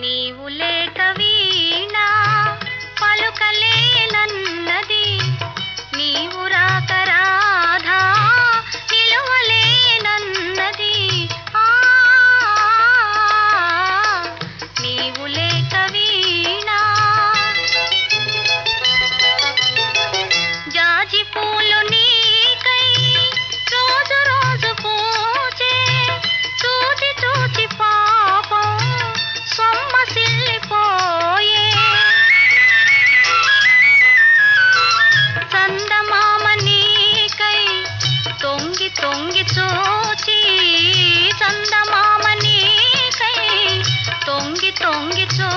నీవులే తొంగి చూచి చందమామ నీకై తొంగి తొంగి చూ